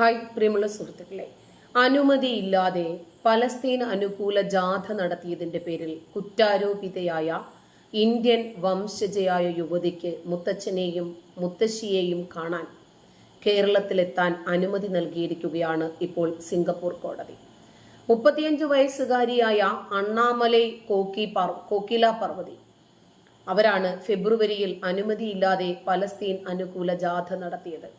Hi പ്രിയമുള്ള സുഹൃത്തുക്കളെ. അനുമതിയില്ലാതെ പലസ്തീൻ അനുകൂല ജാഥ നടത്തിയതിന്റെ പേരിൽ കുറ്റാരോപിതയായ ഇന്ത്യൻ വംശജയായ യുവതിക്ക് മുത്തച്ഛനെയും മുത്തശ്ശിയെയും കാണാൻ കേരളത്തിലെത്താൻ അനുമതി നൽകിയിരിക്കുകയാണ് ഇപ്പോൾ സിംഗപ്പൂർ കോടതി. മുപ്പത്തിയഞ്ച് വയസ്സുകാരിയായ അണ്ണാമലൈ കോക്കി കോക്കില പർവതി. അവരാണ് ഫെബ്രുവരിയിൽ അനുമതിയില്ലാതെ പലസ്തീൻ അനുകൂല ജാഥ നടത്തിയത്.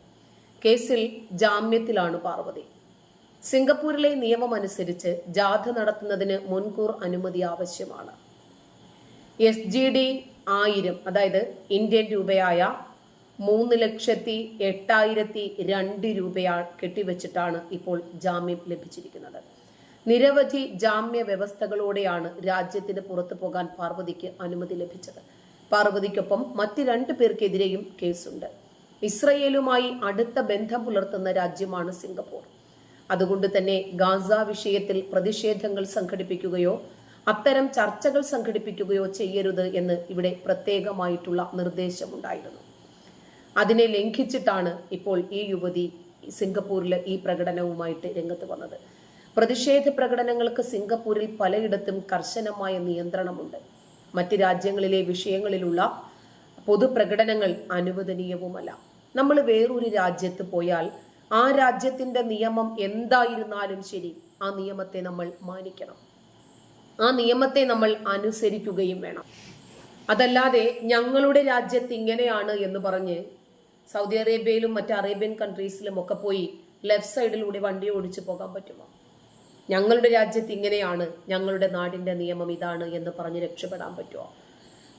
കേസിൽ ജാമ്യത്തിലാണ് പാർവതി. സിംഗപ്പൂരിലെ നിയമമനുസരിച്ച് ജാഥ നടത്തുന്നതിന് മുൻകൂർ അനുമതി ആവശ്യമാണ്. എസ് ജി ഡി ആയിരം അതായത് ഇന്ത്യൻ രൂപയായ മൂന്ന് ലക്ഷത്തി എട്ടായിരത്തി രണ്ട് രൂപയാ കെട്ടിവെച്ചിട്ടാണ് ഇപ്പോൾ ജാമ്യം ലഭിച്ചിരിക്കുന്നത്. നിരവധി ജാമ്യ വ്യവസ്ഥകളോടെയാണ് രാജ്യത്തിന് പുറത്തു പോകാൻ പാർവതിക്ക് അനുമതി ലഭിച്ചത്. പാർവതിക്കൊപ്പം മറ്റ് രണ്ടു പേർക്കെതിരെയും കേസുണ്ട്. ഇസ്രയേലുമായി അടുത്ത ബന്ധം പുലർത്തുന്ന രാജ്യമാണ് സിംഗപ്പൂർ. അതുകൊണ്ട് തന്നെ ഗാസ വിഷയത്തിൽ പ്രതിഷേധങ്ങൾ സംഘടിപ്പിക്കുകയോ അത്തരം ചർച്ചകൾ സംഘടിപ്പിക്കുകയോ ചെയ്യരുത് എന്ന് ഇവിടെ പ്രത്യേകമായിട്ടുള്ള നിർദ്ദേശമുണ്ടായിരുന്നു. അതിനെ ലംഘിച്ചിട്ടാണ് ഇപ്പോൾ ഈ യുവതി സിംഗപ്പൂരിലെ ഈ പ്രകടനവുമായിട്ട് രംഗത്ത് വന്നത്. പ്രതിഷേധ പ്രകടനങ്ങൾക്ക് സിംഗപ്പൂരിൽ പലയിടത്തും കർശനമായ നിയന്ത്രണമുണ്ട്. മറ്റ് രാജ്യങ്ങളിലെ വിഷയങ്ങളിലുള്ള പൊതുപ്രകടനങ്ങൾ അനുവദനീയവുമല്ല. നമ്മൾ വേറൊരു രാജ്യത്ത് പോയാൽ ആ രാജ്യത്തിന്റെ നിയമം എന്തായിരുന്നാലും ശരി ആ നിയമത്തെ നമ്മൾ മാനിക്കണം. ആ നിയമത്തെ നമ്മൾ അനുസരിക്കുകയും വേണം. അതല്ലാതെ ഞങ്ങളുടെ രാജ്യത്ത് ഇങ്ങനെയാണ് എന്ന് പറഞ്ഞ് സൗദി അറേബ്യയിലും മറ്റ് അറേബ്യൻ കൺട്രീസിലും ഒക്കെ പോയി ലെഫ്റ്റ് സൈഡിലൂടെ വണ്ടി ഓടിച്ചു പോകാൻ പറ്റുമോ? ഞങ്ങളുടെ രാജ്യത്ത് ഇങ്ങനെയാണ് ഞങ്ങളുടെ നാടിന്റെ നിയമം ഇതാണ് എന്ന് പറഞ്ഞ് രക്ഷപ്പെടാൻ പറ്റുമോ?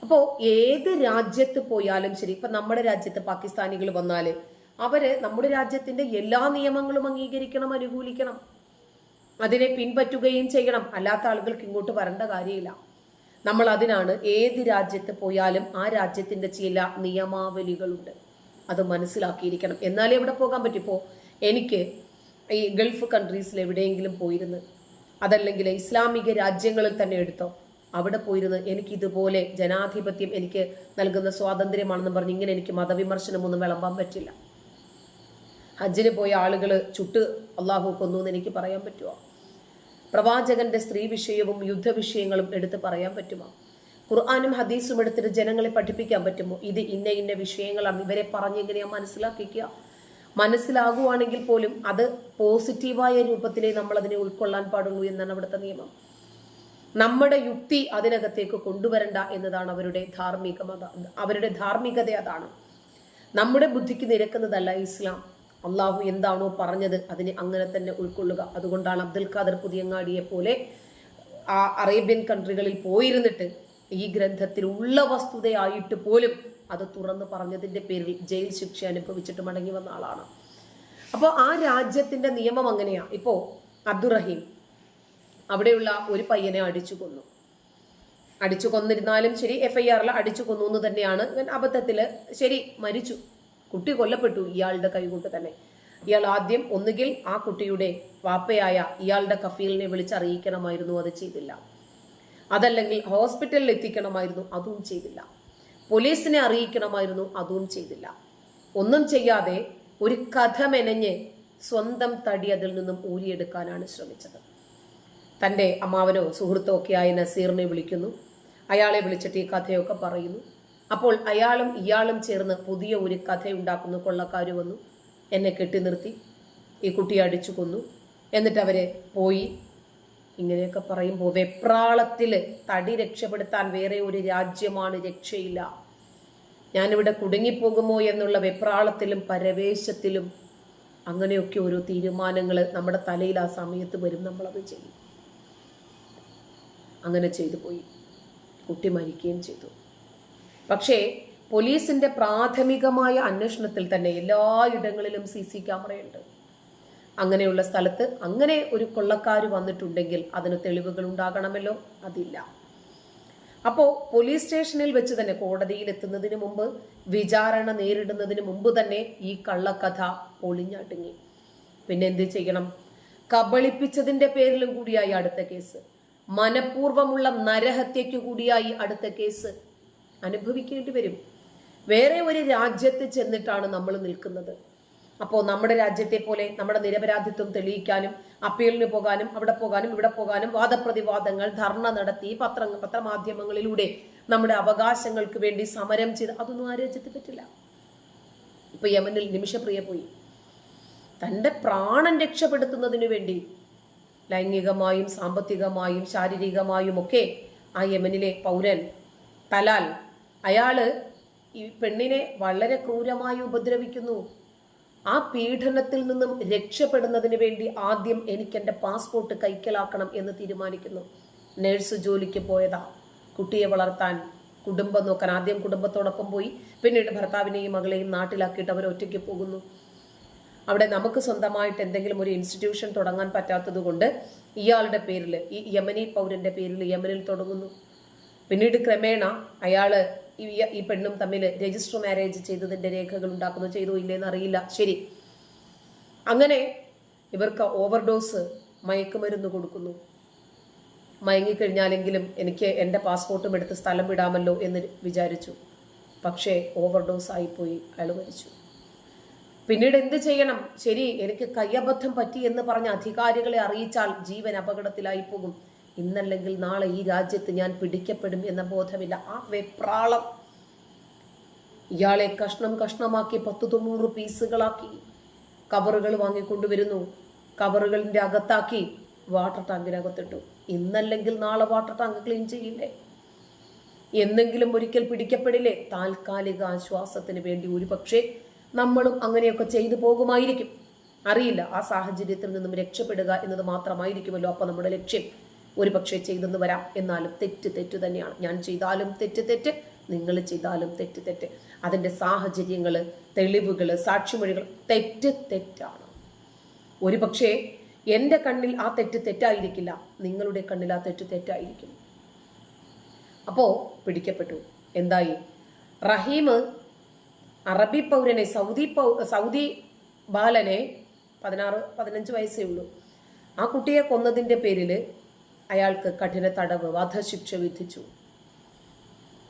അപ്പോ ഏത് രാജ്യത്ത് പോയാലും ശരി ഇപ്പൊ നമ്മുടെ രാജ്യത്ത് പാകിസ്ഥാനികൾ വന്നാൽ അവർ നമ്മുടെ രാജ്യത്തിന്റെ എല്ലാ നിയമങ്ങളും അംഗീകരിക്കണം അനുകൂലിക്കണം. അതിനെ പിൻപറ്റുകയും ചെയ്യണം. അല്ലാത്ത ആളുകൾക്ക് ഇങ്ങോട്ട് വരേണ്ട കാര്യമില്ല. നമ്മൾ അതിനാണ് ഏത് രാജ്യത്ത് പോയാലും ആ രാജ്യത്തിന്റെ ചില നിയമാവലികളുണ്ട്. അത് മനസ്സിലാക്കിയിരിക്കണം. എന്നാലേ എവിടെ പോകാൻ പറ്റിപ്പോ എനിക്ക് ഈ ഗൾഫ് കൺട്രീസിൽ എവിടെയെങ്കിലും പോയിരുന്നു അതല്ലെങ്കിൽ ഇസ്ലാമിക രാജ്യങ്ങളിൽ തന്നെ എടുത്തോ അവിടെ പോയിരുന്ന് എനിക്ക് ഇതുപോലെ ജനാധിപത്യം എനിക്ക് നൽകുന്ന സ്വാതന്ത്ര്യമാണെന്ന് പറഞ്ഞ് ഇങ്ങനെ എനിക്ക് മതവിമർശനമൊന്നും വിളമ്പാൻ പറ്റില്ല. ഹജ്ജിന് പോയ ആളുകൾ ചുട്ട് അള്ളാഹു കൊന്നു എന്ന് എനിക്ക് പറയാൻ പറ്റുമോ പ്രവാചകന്റെ സ്ത്രീ വിഷയവും യുദ്ധ വിഷയങ്ങളും എടുത്ത് പറയാൻ പറ്റുമോ? ഖുർആാനും ഹദീസും എടുത്തിട്ട് ജനങ്ങളെ പഠിപ്പിക്കാൻ പറ്റുമോ? ഇത് ഇന്ന ഇന്ന വിഷയങ്ങളാണ്. ഇവരെ പറഞ്ഞെങ്ങനെയാ മനസ്സിലാക്കിക്കുക? മനസ്സിലാകുവാണെങ്കിൽ പോലും അത് പോസിറ്റീവായ രൂപത്തിലേ നമ്മൾ അതിനെ ഉൾക്കൊള്ളാൻ പാടുള്ളൂ എന്നാണ് അവിടുത്തെ നിയമം. നമ്മുടെ യുക്തി അതിനകത്തേക്ക് കൊണ്ടുവരണ്ട എന്നതാണ് അവരുടെ ധാർമ്മിക അവരുടെ ധാർമ്മികത അതാണ്. നമ്മുടെ ബുദ്ധിക്ക് നിരക്കുന്നതല്ല ഇസ്ലാം. അള്ളാഹു എന്താണോ പറഞ്ഞത് അതിനെ അങ്ങനെ തന്നെ ഉൾക്കൊള്ളുക. അതുകൊണ്ടാണ് അബ്ദുൽ ഖാദർ പുതിയങ്ങാടിയെ പോലെ ആ അറേബ്യൻ കൺട്രികളിൽ പോയിരുന്നിട്ട് ഈ ഗ്രന്ഥത്തിൽ ഉള്ള വസ്തുതയായിട്ട് പോലും അത് തുറന്നു പറഞ്ഞതിന്റെ പേരിൽ ജയിൽ ശിക്ഷ അനുഭവിച്ചിട്ട് മടങ്ങി വന്ന ആളാണ്. അപ്പോൾ ആ രാജ്യത്തിന്റെ നിയമം അങ്ങനെയാണ് ഇപ്പോൾ അബ്ദുറഹീം അവിടെയുള്ള ഒരു പയ്യനെ അടിച്ചു കൊന്നു. അടിച്ചു കൊന്നിരുന്നാലും ശരി എഫ് ഐ ആറിൽ അടിച്ചു കൊന്നു എന്ന് തന്നെയാണ് ഇവൻ അബദ്ധത്തിൽ ശരി മരിച്ചു. കുട്ടി കൊല്ലപ്പെട്ടു ഇയാളുടെ കൈകൊണ്ട് തന്നെ. ഇയാൾ ആദ്യം ഒന്നുകിൽ ആ കുട്ടിയുടെ വാപ്പയായ ഇയാളുടെ കഫീലിനെ വിളിച്ചറിയിക്കണമായിരുന്നു അത് ചെയ്തില്ല. അതല്ലെങ്കിൽ ഹോസ്പിറ്റലിൽ എത്തിക്കണമായിരുന്നു അതും ചെയ്തില്ല. പോലീസിനെ അറിയിക്കണമായിരുന്നു അതും ചെയ്തില്ല. ഒന്നും ചെയ്യാതെ ഒരു കഥ മെനഞ്ഞ് സ്വന്തം തടി അതിൽ നിന്നും ഊരിയെടുക്കാനാണ് ശ്രമിച്ചത്. തന്റെ അമ്മാവനോ സുഹൃത്തോ ഒക്കെ ആയ നസീറിനെ വിളിക്കുന്നു. അയാളെ വിളിച്ചിട്ട് ഈ കഥയൊക്കെ പറയുന്നു. അപ്പോൾ അയാളും ഇയാളും ചേർന്ന് പുതിയ ഒരു കഥയുണ്ടാക്കുന്നു. കൊള്ളക്കാർ വന്നു. എന്നെ കെട്ടി നിർത്തി. ഈ കുട്ടിയെ അടിച്ചു കൊന്നു. എന്നിട്ട് അവരെ പോയി. ഇങ്ങനെയൊക്കെ പറയുമ്പോൾ വെപ്രാളത്തിൽ തടി രക്ഷപ്പെടുത്താൻ വേറെ ഒരു രാജ്യമാണ് രക്ഷയില്ല. ഞാനിവിടെ കുടുങ്ങിപ്പോകുമോ എന്നുള്ള വെപ്രാളത്തിലും പരവേശത്തിലും അങ്ങനെയൊക്കെ ഓരോ തീരുമാനങ്ങൾ നമ്മുടെ തലയിൽ ആ സമയത്ത് വരും. നമ്മളത് ചെയ്യും. അങ്ങനെ ചെയ്തു പോയി. കുട്ടി മരിക്കുകയും ചെയ്തു. പക്ഷേ പോലീസിന്റെ പ്രാഥമികമായ അന്വേഷണത്തിൽ തന്നെ എല്ലായിടങ്ങളിലും സി സി ക്യാമറയുണ്ട്. അങ്ങനെയുള്ള സ്ഥലത്ത് അങ്ങനെ ഒരു കൊള്ളക്കാർ വന്നിട്ടുണ്ടെങ്കിൽ അതിന് തെളിവുകൾ ഉണ്ടാകണമല്ലോ? അതില്ല. അപ്പോൾ പോലീസ് സ്റ്റേഷനിൽ വെച്ച് തന്നെ കോടതിയിൽ എത്തുന്നതിന് മുമ്പ് വിചാരണ നേരിടുന്നതിന് മുമ്പ് തന്നെ ഈ കള്ളക്കഥ ഒളിഞ്ഞടുങ്ങി. പിന്നെ എന്ത് ചെയ്യണം? കബളിപ്പിച്ചതിന്റെ പേരിലും കൂടിയായി അടുത്ത കേസ്. മനഃപൂർവമുള്ള നരഹത്യയ്ക്ക് കൂടിയായി അടുത്ത കേസ് അനുഭവിക്കേണ്ടി വരും. വേറെ ഒരു രാജ്യത്ത് ചെന്നിട്ടാണ് നമ്മൾ നിൽക്കുന്നത്. അപ്പോൾ നമ്മുടെ രാജ്യത്തെ പോലെ നമ്മുടെ നിരപരാധിത്വം തെളിയിക്കാനും അപ്പീലിന് പോകാനും അവിടെ പോകാനും ഇവിടെ പോകാനും വാദപ്രതിവാദങ്ങൾ ധർണ നടത്തി പത്ര പത്രമാധ്യമങ്ങളിലൂടെ നമ്മുടെ അവകാശങ്ങൾക്ക് വേണ്ടി സമരം ചെയ്ത് അതൊന്നും ആ രാജ്യത്ത് പറ്റില്ല. ഇപ്പൊ യമനിൽ നിമിഷപ്രിയ പോയി. തന്റെ പ്രാണൻ രക്ഷപ്പെടുത്തുന്നതിനു വേണ്ടി ലൈംഗികമായും സാമ്പത്തികമായും ശാരീരികമായും ഒക്കെ ആ യമനിലെ പൗരൻ തലാൽ. അയാൾ ഈ പെണ്ണിനെ വളരെ ക്രൂരമായി ഉപദ്രവിക്കുന്നു. ആ പീഡനത്തിൽ നിന്നും രക്ഷപ്പെടുന്നതിന് വേണ്ടി ആദ്യം എനിക്ക് എന്റെ പാസ്പോർട്ട് കൈക്കലാക്കണം എന്ന് തീരുമാനിക്കുന്നു. നേഴ്സ് ജോലിക്ക് പോയതാ. കുട്ടിയെ വളർത്താൻ കുടുംബം നോക്കാൻ ആദ്യം കുടുംബത്തോടൊപ്പം പോയി. പിന്നീട് ഭർത്താവിനെയും മകളെയും നാട്ടിലാക്കിയിട്ട് അവർ ഒറ്റയ്ക്ക് പോകുന്നു. അവിടെ നമുക്ക് സ്വന്തമായിട്ട് എന്തെങ്കിലും ഒരു ഇൻസ്റ്റിറ്റ്യൂഷൻ തുടങ്ങാൻ പറ്റാത്തത് കൊണ്ട് ഇയാളുടെ പേരിൽ ഈ യമനി പൗരന്റെ പേരിൽ യമനിൽ തുടങ്ങുന്നു. പിന്നീട് ക്രമേണ അയാൾ ഈ ഈ പെണ്ണും തമ്മിൽ രജിസ്റ്റർ മാരേജ് ചെയ്തതിന്റെ രേഖകൾ ഉണ്ടാക്കുന്നു ചെയ്തു ഇല്ലേന്ന് അറിയില്ല. ശരി. അങ്ങനെ ഇവർക്ക് ഓവർഡോസ് മയക്കുമരുന്ന് കൊടുക്കുന്നു. മയങ്ങിക്കഴിഞ്ഞാലെങ്കിലും എനിക്ക് എന്റെ പാസ്പോർട്ടും എടുത്ത് സ്ഥലം വിടാമല്ലോ എന്ന് വിചാരിച്ചു. പക്ഷേ ഓവർഡോസ് ആയിപ്പോയി അയാൾ മരിച്ചു. പിന്നീട് എന്ത് ചെയ്യണം? ശരി എനിക്ക് കയ്യബദ്ധം പറ്റി എന്ന് പറഞ്ഞ അധികാരികളെ അറിയിച്ചാൽ ജീവൻ അപകടത്തിലായി പോകും. ഇന്നല്ലെങ്കിൽ നാളെ ഈ രാജ്യത്ത് ഞാൻ പിടിക്കപ്പെടും എന്ന ബോധമില്ല. ആ വെപ്രാളം ഇയാളെ കഷ്ണം കഷ്ണമാക്കി പത്തു തൊണ്ണൂറ് പീസുകളാക്കി കവറുകൾ വാങ്ങിക്കൊണ്ടുവരുന്നു. കവറുകളിന്റെ അകത്താക്കി വാട്ടർ ടാങ്കിനകത്തിട്ടു. ഇന്നല്ലെങ്കിൽ നാളെ വാട്ടർ ടാങ്ക് ക്ലീൻ ചെയ്യില്ലേ? എന്നെങ്കിലും ഒരിക്കൽ പിടിക്കപ്പെടില്ലേ? താൽക്കാലിക ആശ്വാസത്തിന് വേണ്ടി ഒരുപക്ഷെ നമ്മളും അങ്ങനെയൊക്കെ ചെയ്തു പോകുമായിരിക്കും. അറിയില്ല ആ സാഹചര്യത്തിൽ നിന്നും രക്ഷപ്പെടുക എന്നത് മാത്രമായിരിക്കുമല്ലോ അപ്പോൾ നമ്മുടെ ലക്ഷ്യം. ഒരുപക്ഷെ ചെയ്തെന്ന് വരാം. എന്നാലും തെറ്റ് തെറ്റ് തന്നെയാണ്. ഞാൻ ചെയ്താലും തെറ്റ് തെറ്റ് നിങ്ങൾ ചെയ്താലും തെറ്റ് തെറ്റ്. അതിന്റെ സാഹചര്യങ്ങൾ തെളിവുകൾ സാക്ഷിമൊഴികൾ തെറ്റ് തെറ്റാണ്. ഒരുപക്ഷെ എന്റെ കണ്ണിൽ ആ തെറ്റ് തെറ്റായിരിക്കില്ല. നിങ്ങളുടെ കണ്ണിൽ ആ തെറ്റ് തെറ്റായിരിക്കും. അപ്പോൾ പിടിക്കപ്പെട്ടു. എന്തായി? റഹീം അറബി പൗരനെ സൗദി പൗ സൗദി ബാലനെ പതിനാറ് പതിനഞ്ച് വയസ്സേ ഉള്ളൂ. ആ കുട്ടിയെ കൊന്നതിന്റെ പേരിൽ അയാൾക്ക് കഠിന തടവ് വധശിക്ഷ വിധിച്ചു.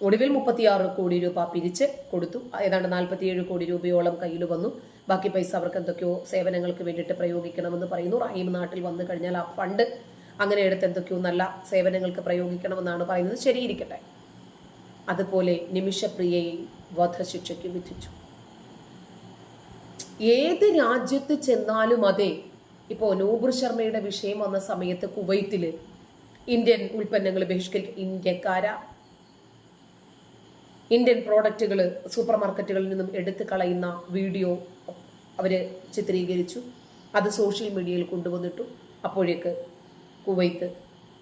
ഒടുവിൽ മുപ്പത്തിയാറ് കോടി രൂപ പിരിച്ച് കൊടുത്തു. ഏതാണ്ട് നാൽപ്പത്തിയേഴ് കോടി രൂപയോളം കയ്യിൽ വന്നു. ബാക്കി പൈസ അവർക്ക് എന്തൊക്കെയോ സേവനങ്ങൾക്ക് വേണ്ടിയിട്ട് പ്രയോഗിക്കണമെന്ന് പറയുന്നു. റഹീം നാട്ടിൽ വന്നു കഴിഞ്ഞാൽ ആ ഫണ്ട് അങ്ങനെ എടുത്ത് എന്തൊക്കെയോ നല്ല സേവനങ്ങൾക്ക് പ്രയോഗിക്കണമെന്നാണ് പറയുന്നത്. ശരിയിരിക്കട്ടെ. അതുപോലെ നിമിഷപ്രിയയെ വധശിക്ഷയ്ക്ക് വിധിച്ചു. ഏത് രാജ്യത്ത് ചെന്നാലും അതെ ഇപ്പോൾ നൂബർ ശർമ്മയുടെ വിഷയം വന്ന സമയത്ത് കുവൈത്തിൽ ഇന്ത്യൻ ഉൽപ്പന്നങ്ങൾ ബഹിഷ്കരിക്കും ഇന്ത്യക്കാര. ഇന്ത്യൻ പ്രോഡക്റ്റുകൾ സൂപ്പർ മാർക്കറ്റുകളിൽ നിന്നും എടുത്തു കളയുന്ന വീഡിയോ അവർ ചിത്രീകരിച്ചു. അത് സോഷ്യൽ മീഡിയയിൽ കൊണ്ടുവന്നിട്ടു. അപ്പോഴേക്ക് കുവൈത്ത്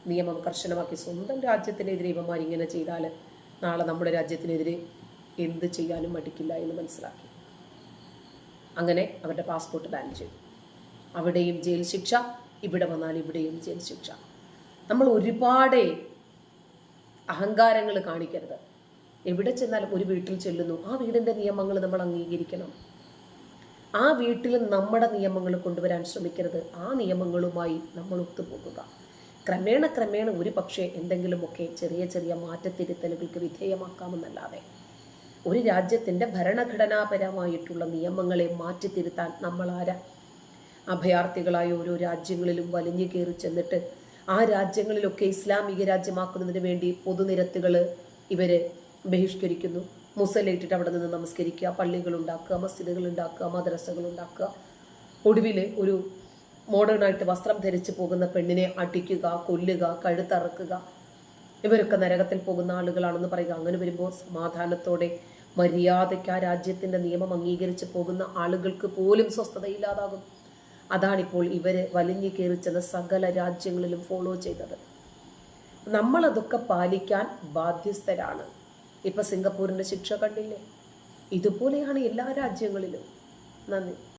നിയമം കർശനമാക്കി സ്വന്തം രാജ്യത്തിനെതിരെ ഇവന്മാർ ഇങ്ങനെ ചെയ്താൽ നാളെ നമ്മുടെ രാജ്യത്തിനെതിരെ എന്ത് ചെയ്യാനും മടിക്കില്ല എന്ന് മനസ്സിലാക്കി. അങ്ങനെ അവരുടെ പാസ്പോർട്ട് ബാൻ ചെയ്തു. അവിടെയും ജയിൽ ശിക്ഷ ഇവിടെ വന്നാൽ ഇവിടെയും ജയിൽ ശിക്ഷ. നമ്മൾ ഒരുപാട് അഹങ്കാരങ്ങൾ കാണിക്കരുത്. എവിടെ ചെന്നാലും ഒരു വീട്ടിൽ ചെല്ലുന്നു. ആ വീടിന്റെ നിയമങ്ങൾ നമ്മൾ അംഗീകരിക്കണം. ആ വീട്ടിൽ നമ്മുടെ നിയമങ്ങൾ കൊണ്ടുവരാൻ ശ്രമിക്കരുത്. ആ നിയമങ്ങളുമായി നമ്മൾ ഒത്തുപോകുക. ക്രമേണ ക്രമേണ ഒരു പക്ഷേ എന്തെങ്കിലുമൊക്കെ ചെറിയ ചെറിയ മാറ്റത്തിരുത്തലുകൾക്ക് വിധേയമാക്കാമെന്നല്ലാതെ ഒരു രാജ്യത്തിന്റെ ഭരണഘടനാപരമായിട്ടുള്ള നിയമങ്ങളെ മാറ്റിത്തിരുത്താൻ നമ്മളാര? അഭയാർത്ഥികളായ ഓരോ രാജ്യങ്ങളിലും വലിഞ്ഞു കയറി ചെന്നിട്ട് ആ രാജ്യങ്ങളിലൊക്കെ ഇസ്ലാമിക രാജ്യമാക്കുന്നതിന് വേണ്ടി പൊതുനിരത്തുകൾ ഇവർ ബഹിഷ്കരിക്കുന്നു. മുസലേറ്റിട്ട് അവിടെ നിന്ന് നമസ്കരിക്കുക പള്ളികൾ ഉണ്ടാക്കുക മസ്ജിദുകൾ ഉണ്ടാക്കുക മദ്രസകൾ ഉണ്ടാക്കുക. ഒടുവിൽ ഒരു മോഡേണായിട്ട് വസ്ത്രം ധരിച്ചു പോകുന്ന പെണ്ണിനെ അടിക്കുക കൊല്ലുക കഴുത്തറക്കുക. ഇവരൊക്കെ നരകത്തിൽ പോകുന്ന ആളുകളാണെന്ന് പറയുക. അങ്ങനെ വരുമ്പോൾ സമാധാനത്തോടെ മര്യാദയ്ക്ക് ആ രാജ്യത്തിന്റെ നിയമം അംഗീകരിച്ച് പോകുന്ന ആളുകൾക്ക് പോലും സ്വസ്ഥതയില്ലാതാകും. അതാണിപ്പോൾ ഇവർ വലിഞ്ഞു കയറി ചെന്ന് സകല രാജ്യങ്ങളിലും ഫോളോ ചെയ്തത്. നമ്മളതൊക്കെ പാലിക്കാൻ ബാധ്യസ്ഥരാണ്. ഇപ്പം സിംഗപ്പൂരിന്റെ ശിക്ഷ കണ്ടില്ലേ? ഇതുപോലെയാണ് എല്ലാ രാജ്യങ്ങളിലും. നന്ദി.